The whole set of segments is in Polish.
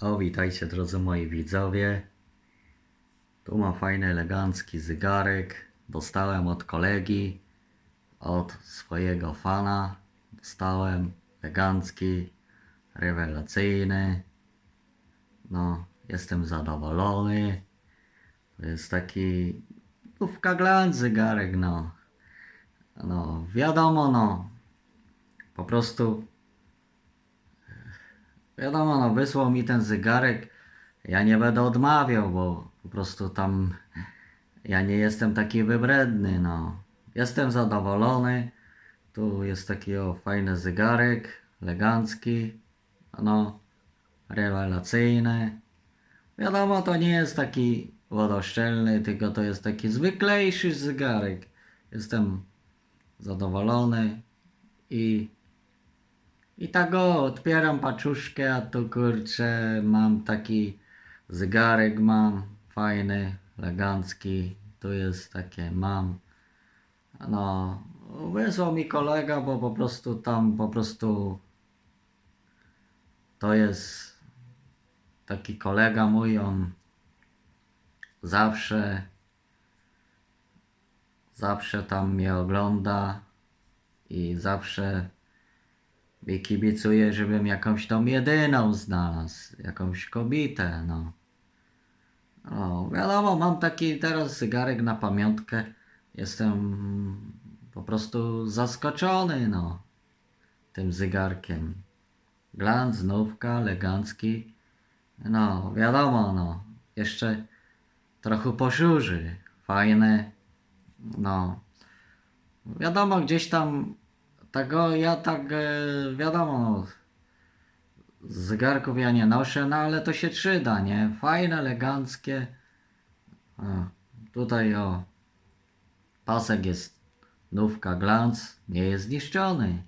O, witajcie drodzy moi widzowie. Tu mam fajny, elegancki zegarek. Dostałem od kolegi, od swojego fana. Dostałem elegancki, rewelacyjny. No, jestem zadowolony. To jest taki nówka glans zegarek, no. No, wiadomo, no. Po prostu Wiadomo, no wysłał mi ten zegarek. Ja nie będę odmawiał, bo po prostu tam ja nie jestem taki wybredny, no. Jestem zadowolony. Tu jest taki o fajny zegarek, elegancki, no, rewelacyjny. Wiadomo, to nie jest taki wodoszczelny, tylko to jest taki zwyklejszy zegarek. Jestem zadowolony i i tak go otwieram paczuszkę, a tu kurczę mam taki zegarek mam fajny, elegancki. Tu jest takie mam. No, wysłał mi kolega, bo po prostu tam po prostu to jest taki kolega mój, on zawsze zawsze tam mnie ogląda i zawsze mi kibicuje, żebym jakąś tą jedyną znalazł, jakąś kobietę, no. No, wiadomo, mam taki teraz zegarek na pamiątkę. Jestem po prostu zaskoczony, no, tym zegarkiem. Glanc, znówka, elegancki. No, wiadomo, no, jeszcze trochę poszurzy. Fajne, no. Wiadomo, gdzieś tam tego ja tak e, wiadomo, no, zegarków ja nie noszę, no ale to się przyda, nie? Fajne, eleganckie. O, tutaj o, pasek jest nówka glans, nie jest zniszczony.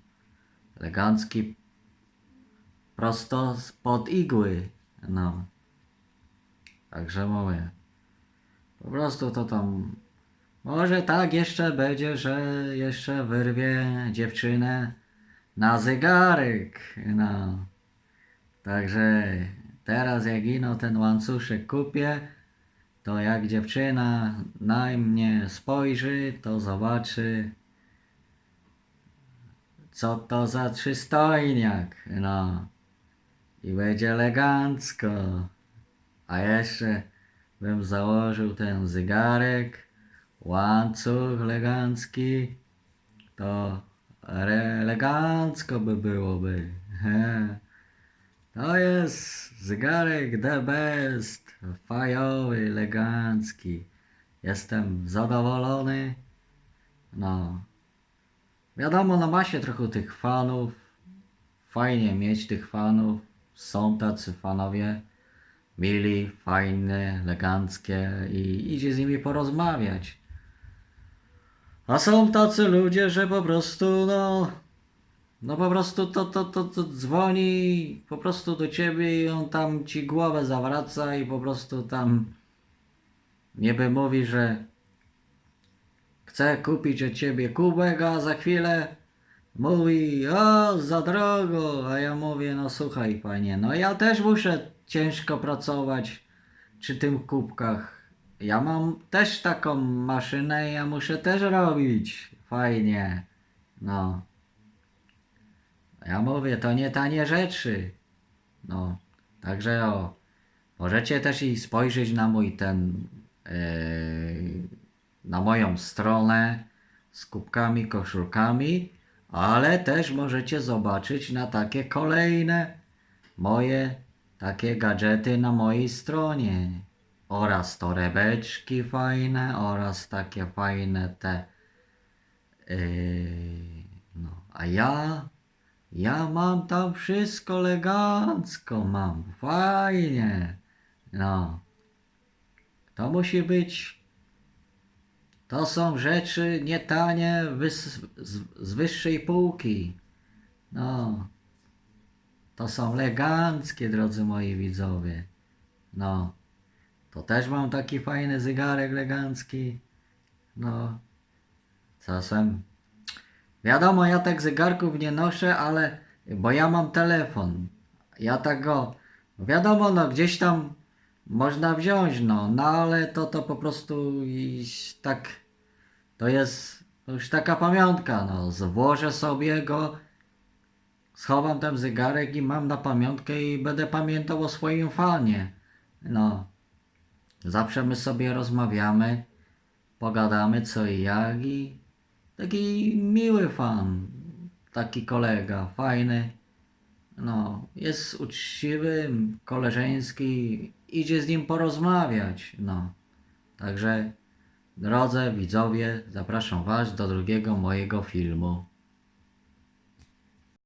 Elegancki, prosto spod igły, no. Także mówię, po prostu to tam może tak jeszcze będzie, że jeszcze wyrwie dziewczynę na zegarek. No. Także teraz jak ino ten łańcuszek kupię, to jak dziewczyna na mnie spojrzy, to zobaczy co to za przystojniak. No. I będzie elegancko. A jeszcze bym założył ten zegarek łańcuch elegancki, to elegancko by byłoby. To jest zegarek the best, fajowy, elegancki. Jestem zadowolony. No. Wiadomo, no ma się trochę tych fanów. Fajnie mieć tych fanów. Są tacy fanowie mili, fajne, eleganckie i idzie z nimi porozmawiać. A są tacy ludzie, że po prostu, no, no po prostu to, to, to, to dzwoni po prostu do ciebie i on tam ci głowę zawraca i po prostu tam niby mówi, że chce kupić od ciebie kubek, a za chwilę mówi, o, za drogo, a ja mówię, no słuchaj panie, no ja też muszę ciężko pracować przy tym kubkach. Ja mam też taką maszynę i ja muszę też robić. Fajnie. No. Ja mówię, to nie tanie rzeczy. No. Także o. Możecie też i spojrzeć na mój ten. Yy, na moją stronę z kubkami, koszulkami, ale też możecie zobaczyć na takie kolejne moje takie gadżety na mojej stronie oraz torebeczki fajne oraz takie fajne te yy, no a ja ja mam tam wszystko elegancko mam fajnie no. To musi być to są rzeczy nietanie wys, z, z wyższej półki no. To są eleganckie drodzy moi widzowie no to też mam taki fajny zegarek elegancki. No, czasem. Wiadomo, ja tak zegarków nie noszę, ale bo ja mam telefon. Ja tak go Wiadomo, no gdzieś tam można wziąć, no, no ale to to po prostu i tak, to jest już taka pamiątka, no, złożę sobie go, schowam ten zegarek i mam na pamiątkę i będę pamiętał o swoim fanie, no. Zawsze my sobie rozmawiamy, pogadamy co i jak i taki miły fan, taki kolega, fajny. No, jest uczciwy, koleżeński, idzie z nim porozmawiać, no. Także, drodzy widzowie, zapraszam Was do drugiego mojego filmu.